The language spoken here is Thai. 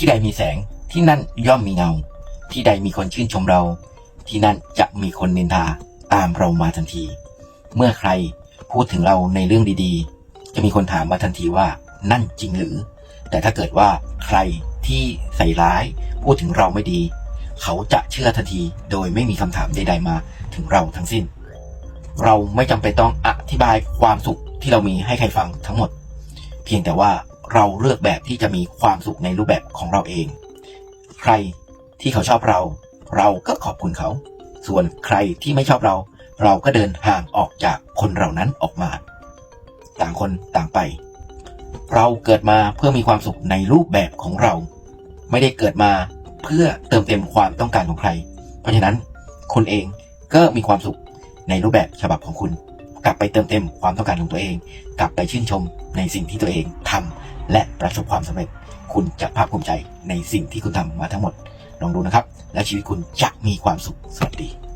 ที่ใดมีแสงที่นั่นย่อมมีเงา ที่ใดมีคนชื่นชมเรา ที่นั่นจะมีคนนินทาตามเรามาทันที เมื่อใครพูดถึงเราในเรื่องดีๆ จะมีคนถามมาทันทีว่านั่นจริงหรือ แต่ถ้าเกิดว่าใครที่ใส่ร้ายพูดถึงเราไม่ดี เขาจะเชื่อทันทีโดยไม่มีคำถามใด ๆ มาถึงเราทั้งสิ้น เราไม่จำเป็นต้องอธิบายความสุขที่เรามีให้ใครฟังทั้งหมด เพียงแต่ว่า เราเลือกแบบที่จะมีความสุขในรูปแบบของเราเอง ใครที่เขาชอบเรา เราก็ขอบคุณเขา ส่วนใครที่ไม่ชอบเรา เราก็เดินห่างออกจากคนเหล่านั้นออกมา ต่างคนต่างไป เราเกิดมาเพื่อมีความสุขในรูปแบบของเรา ไม่ได้เกิดมาเพื่อเติมเต็มความต้องการของใคร เพราะฉะนั้นคุณเองก็มีความสุขในรูปแบบฉบับของคุณ กลับไปเติมเต็มความต้องการของตัวเอง กลับไปชื่นชมในสิ่งที่ตัวเองทำและประสบความสำเร็จ คุณจะภาคภูมิใจในสิ่งที่คุณทำมาทั้งหมด ลองดูนะครับ และชีวิตคุณจะมีความสุขสวัสดี